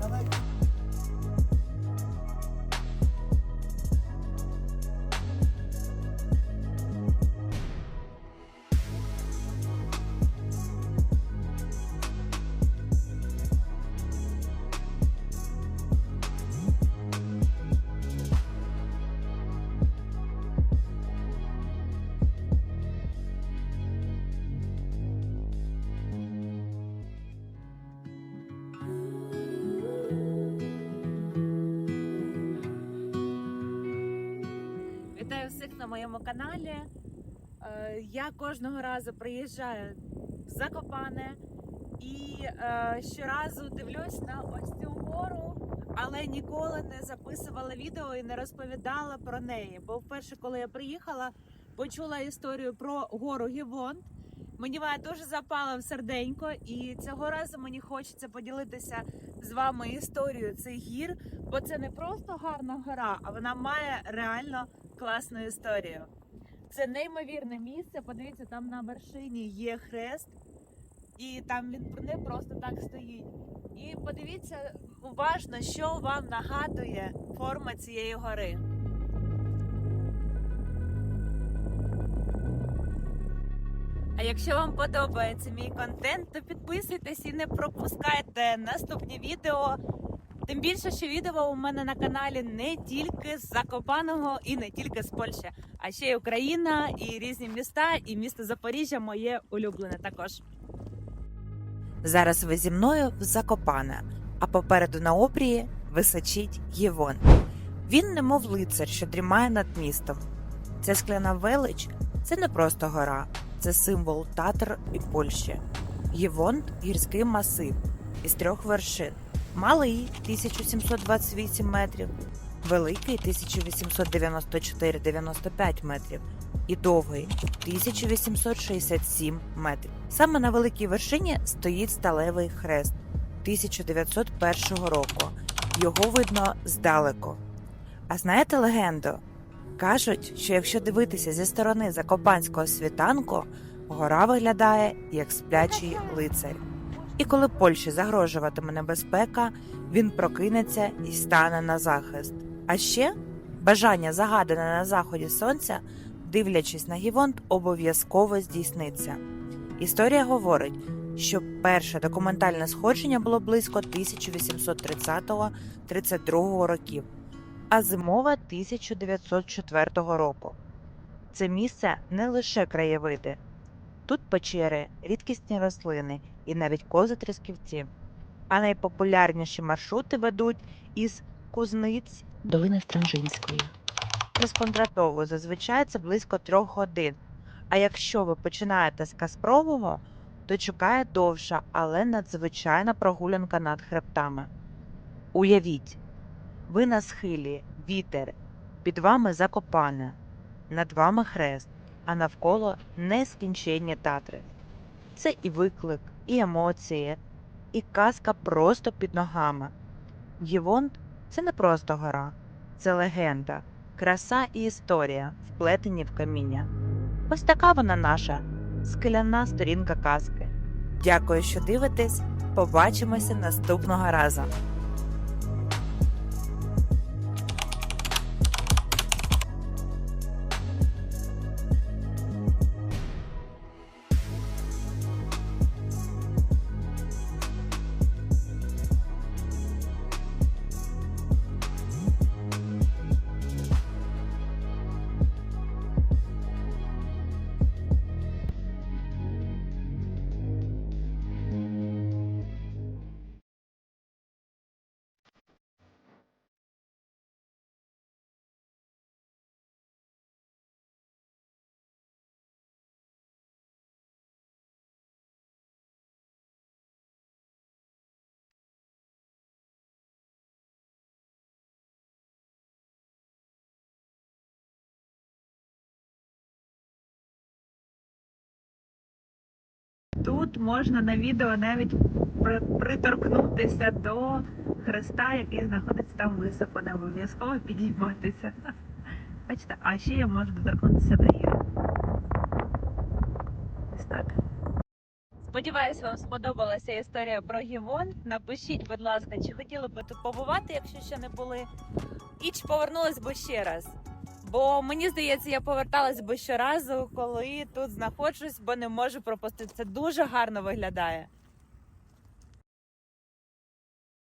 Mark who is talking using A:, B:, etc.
A: Давай. Моєму каналі. Е, Я кожного разу приїжджаю в Закопане і е, щоразу дивлюсь на ось цю гору, але ніколи не записувала відео і не розповідала про неї. Бо вперше, коли я приїхала, почула історію про гору Гівонт. Мені вона дуже запала в серденько, і цього разу мені хочеться поділитися з вами історією цих гір, бо це не просто гарна гора, а вона має реально класну історію. Це неймовірне місце. Подивіться, там на вершині є хрест, і там він не просто так стоїть. І подивіться уважно, що вам нагадує форма цієї гори. А якщо вам подобається мій контент, то підписуйтесь і не пропускайте наступні відео. Тим більше, що відео у мене на каналі не тільки з Закопаного і не тільки з Польщі, а ще й Україна, і різні міста, і місто Запоріжжя моє улюблене також.
B: Зараз ви зі мною в Закопане, а попереду на обрії височить Євон. Він немов лицар, що дрімає над містом. Ця скляна велич це не просто гора, це символ Татар і Польщі. Євон гірський масив із трьох вершин. Малий 1728 метрів, великий 1894-95 метрів і довгий 1867 метрів. Саме на великій вершині стоїть сталевий хрест 1901 року. Його видно здалеку. А знаєте легенду? Кажуть, що якщо дивитися зі сторони Закопанського світанку, гора виглядає як сплячий лицар. І коли Польщі загрожуватиме небезпека, він прокинеться і стане на захист. А ще бажання, загадане на заході сонця, дивлячись на Гівонт, обов'язково здійсниться. Історія говорить, що перше документальне сходження було близько 1830-32 років, а зимове 1904 року. Це місце не лише краєвиди. Тут печери, рідкісні рослини і навіть кози трісківці. А найпопулярніші маршрути ведуть із Кузниць
C: Долини Стражинської.
B: з Кондратову. Зазвичай це близько трьох годин. А якщо ви починаєте з Каспрового, то чекає довша, але надзвичайна прогулянка над хребтами. Уявіть, ви на схилі, вітер, під вами закопане, над вами хрест, а навколо нескінченні татри. Це і виклик, і емоції, і казка просто під ногами. Гівонт це не просто гора, це легенда, краса і історія, вплетені в каміння. Ось така вона наша скеляна сторінка казки. Дякую, що дивитесь. Побачимося наступного разу.
A: Тут можна на відео навіть приторкнутися до хреста, який знаходиться там високо, не обов'язково підійматися. Бачите, а ще я можу доторкнутися до гір. Сподіваюсь, вам сподобалася історія про Гівон. Напишіть, будь ласка, чи хотіли би тут побувати, якщо ще не були, і чи повернулись би ще раз. Бо мені здається, я поверталась би щоразу, коли тут знаходжусь, бо не можу пропустити. Це дуже гарно виглядає.